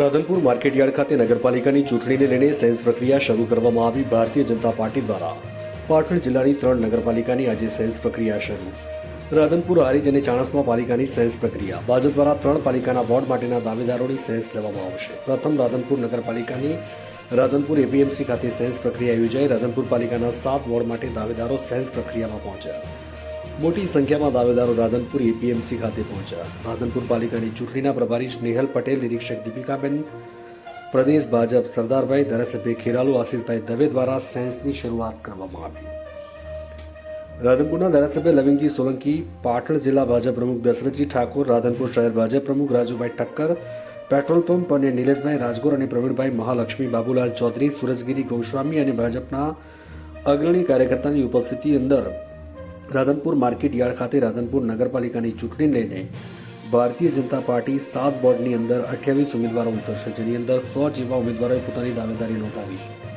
Radhanpur market yard ખાતે નગરપાલિકાની ચૂંટણીને લઈને સેન્સ પ્રક્રિયા શરૂ કરવામાં આવી ભારતીય જનતા પાર્ટી દ્વારા. પાટણ જિલ્લાની ત્રણ નગરપાલિકાની આજે સેન્સ પ્રક્રિયા શરૂ. રાધનપુર, હારીજ અને ચાણસમા પાલિકાની સેન્સ પ્રક્રિયા. ભાજપ દ્વારા ત્રણ પાલિકાના વોર્ડ માટેના દાવેદારોની સેન્સ લેવામાં આવશે. પ્રથમ રાધનપુર નગરપાલિકાની રાધનપુર એપીએમસી ખાતે સેન્સ પ્રક્રિયા યોજાઈ. રાધનપુર પાલિકાના સાત વોર્ડ માટે દાવેદારો સેન્સ પ્રક્રિયામાં પહોંચ્યા. મોટી સંખ્યામાં દાવેદારો રાધનપુર એપીએમસી ખાતે પહોંચ્યા. રાધનપુર પાલિકાની ચૂંટણીના પ્રભારી સ્નેહલ પટેલ, નિરીક્ષક દીપિકાબેન, પ્રદેશ ભાજપ સરદારભાઈ, ધારાસભ્ય ખેરાલુ, આશીષભાઈ દવે દ્વારા સેન્સની શરૂઆત કરવામાં આવી. રાધનપુરના ધારાસભ્ય લવિંગજી સોલંકી, પાટણ જિલ્લા ભાજપ પ્રમુખ દશરથજી ઠાકોર, રાધનપુર શહેર ભાજપ પ્રમુખ રાજુભાઈ ઠક્કર, પેટ્રોલ પંપ અને નિલેશભાઈ રાજગોર અને પ્રવીણભાઈ મહાલક્ષ્મી, બાબુલાલ ચૌધરી, સુરજગીરી ગૌસ્વામી અને ભાજપના અગ્રણી કાર્યકર્તાની ઉપસ્થિતિ અંદર રાધનપુર માર્કેટ યાર્ડ ખાતે રાધનપુર નગરપાલિકાની ચૂંટણી લઈને ભારતીય જનતા પાર્ટી સાત બોર્ડની અંદર અઠ્યાવીસ ઉમેદવારો ઉતરશે, જેની અંદર સો જેવા ઉમેદવારોએ પોતાની દાવેદારી નોંધાવી છે.